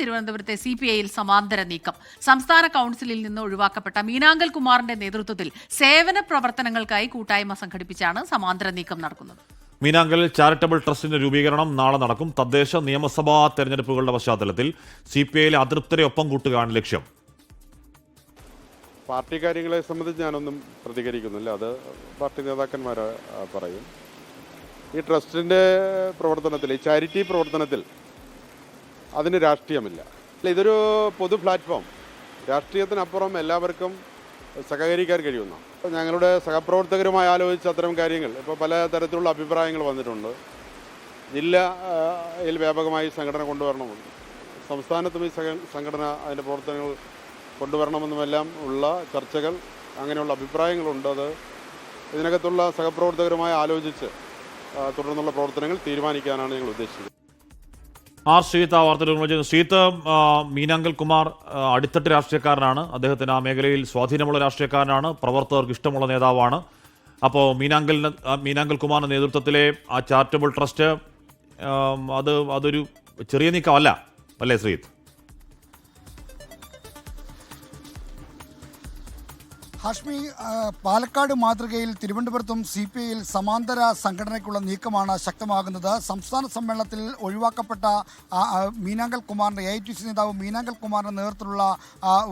തിരുവനന്തപുരത്തെ C P ഐയിൽ സമാന്തര നീക്കം. സംസ്ഥാന കൗൺസിലിൽ നിന്ന് ഒഴിവാക്കപ്പെട്ട മീനാങ്കൽ കുമാറിന്റെ നേതൃത്വത്തിൽ സേവന പ്രവർത്തനങ്ങൾക്കായി കൂട്ടായ്മ സംഘടിപ്പിച്ചാണ് സമാന്തര നീക്കം നടക്കുന്നത്. മീനാങ്കൽ ചാരിറ്റബിൾ ട്രസ്റ്റിന്റെ രൂപീകരണം നാളെ നടക്കും. തദ്ദേശ നിയമസഭാ തെരഞ്ഞെടുപ്പുകളുടെ പശ്ചാത്തലത്തിൽ സി പി ഐയിലെ അതൃപ്തരെ ഒപ്പം കൂട്ടുകയാണ് ലക്ഷ്യം. പാർട്ടി കാര്യങ്ങളെ സംബന്ധിച്ച് ഞാനൊന്നും പ്രതികരിക്കുന്നില്ല. അത് പാർട്ടി നേതാക്കന്മാർ പറയും. ഈ ട്രസ്റ്റിന്റെ പ്രവർത്തനത്തിൽ ഈ ചാരിറ്റി പ്രവർത്തനത്തിൽ അതിന് രാഷ്ട്രീയമില്ല. അല്ല, ഇതൊരു പൊതു പ്ലാറ്റ്ഫോം രാഷ്ട്രീയത്തിനപ്പുറം എല്ലാവർക്കും സഹകരിക്കാൻ കഴിയുന്ന. ഞങ്ങളുടെ സഹപ്രവർത്തകരുമായി ആലോചിച്ച് അത്തരം കാര്യങ്ങൾ ഇപ്പോൾ പല തരത്തിലുള്ള അഭിപ്രായങ്ങൾ വന്നിട്ടുണ്ട്. ജില്ലയിൽ വ്യാപകമായി സംഘടന കൊണ്ടുവരണമെന്ന്. സംസ്ഥാനത്തും ഈ സംഘടന അതിന്റെ പ്രവർത്തനങ്ങൾ കൊണ്ടുവരണമെന്നുമെല്ലാം ഉള്ള ചർച്ചകൾ അങ്ങനെയുള്ള അഭിപ്രായങ്ങളുണ്ട്. അത് ഇതിനകത്തുള്ള സഹപ്രവർത്തകരുമായി ആലോചിച്ച് തുടർന്നുള്ള പ്രവർത്തനങ്ങൾ തീരുമാനിക്കാനാണ് ഞങ്ങൾ ഉദ്ദേശിച്ചത് ആർ ശ്രീത്ത് ആ ചെയ്യുന്നു ശ്രീത്ത് മീനാങ്കൽ കുമാർ അടിത്തട്ട് രാഷ്ട്രീയക്കാരനാണ്. അദ്ദേഹത്തിന് ആ മേഖലയിൽ സ്വാധീനമുള്ള രാഷ്ട്രീയക്കാരനാണ്. പ്രവർത്തകർക്ക് ഇഷ്ടമുള്ള നേതാവാണ്. അപ്പോൾ മീനാങ്കലിന് മീനാങ്കൽ കുമാറിന്റെ നേതൃത്വത്തിലെ ആ ചാരിറ്റബിൾ ട്രസ്റ്റ് അത് അതൊരു ചെറിയ നീക്കമല്ല. അല്ലേ ശ്രീത്ത് ഹാഷ്മി പാലക്കാട് മാതൃകയിൽ തിരുവനന്തപുരത്തും സി പി ഐയിൽ സമാന്തര സംഘടനയ്ക്കുള്ള നീക്കമാണ് ശക്തമാകുന്നത്. സംസ്ഥാന സമ്മേളനത്തിൽ ഒഴിവാക്കപ്പെട്ട മീനാങ്കൽ കുമാറിന്റെ എ ഐ ടി സി നേതാവ് മീനാങ്കൽ കുമാറിന്റെ നേതൃത്വത്തിലുള്ള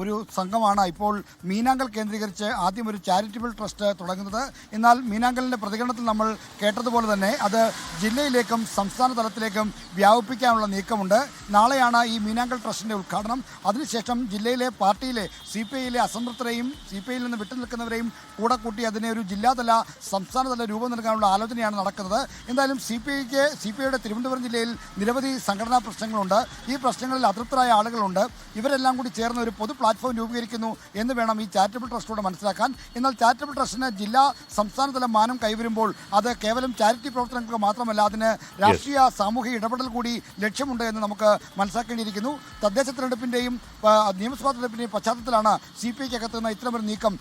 ഒരു സംഘമാണ് ഇപ്പോൾ മീനാങ്കൽ കേന്ദ്രീകരിച്ച് ആദ്യം ഒരു ചാരിറ്റബിൾ ട്രസ്റ്റ് തുടങ്ങുന്നത്. എന്നാൽ മീനാങ്കലിന്റെ പ്രതികരണത്തിൽ നമ്മൾ കേട്ടതുപോലെ തന്നെ അത് ജില്ലയിലേക്കും സംസ്ഥാന തലത്തിലേക്കും വ്യാപിപ്പിക്കാനുള്ള നീക്കമുണ്ട്. നാളെയാണ് ഈ മീനാങ്കൽ ട്രസ്റ്റിന്റെ ഉദ്ഘാടനം. അതിനുശേഷം ജില്ലയിലെ പാർട്ടിയിലെ സി പി ഐയിലെ അസംതൃപ്തരെയും സി പി ഐയിൽ നിന്ന് വിട്ടുനിൽക്കുന്നവരെയും കൂടെ കൂട്ടി അതിനെ ഒരു ജില്ലാതല സംസ്ഥാനതല രൂപം നൽകാനുള്ള ആലോചനയാണ് നടക്കുന്നത്. എന്തായാലും സി പി ഐക്ക് സി പി ഐയുടെ തിരുവനന്തപുരം ജില്ലയിൽ നിരവധി സംഘടനാ പ്രശ്നങ്ങളുണ്ട്. ഈ പ്രശ്നങ്ങളിൽ അതൃപ്തരായ ആളുകളുണ്ട്. ഇവരെല്ലാം കൂടി ചേർന്ന് ഒരു പൊതു പ്ലാറ്റ്ഫോം രൂപീകരിക്കുന്നു എന്ന് വേണം ഈ ചാരിറ്റബിൾ ട്രസ്റ്റിലൂടെ മനസ്സിലാക്കാൻ. എന്നാൽ ചാരിറ്റബിൾ ട്രസ്റ്റിന് ജില്ലാ സംസ്ഥാനതല മാനം കൈവരുമ്പോൾ അത് കേവലം ചാരിറ്റി പ്രവർത്തനങ്ങൾക്ക് മാത്രമല്ല അതിന് രാഷ്ട്രീയ സാമൂഹിക ഇടപെടൽ കൂടി ലക്ഷ്യമുണ്ട് എന്ന് നമുക്ക് മനസ്സിലാക്കേണ്ടിയിരിക്കുന്നു. തദ്ദേശ തെരഞ്ഞെടുപ്പിന്റെയും ആ, നിയമസഭാ തെരഞ്ഞെടുപ്പിന്റെയും പശ്ചാത്തലത്തിലാണ് സി പി ഐക്ക് അകത്തുനിന്ന് ഇത്തരമൊരു നീക്കം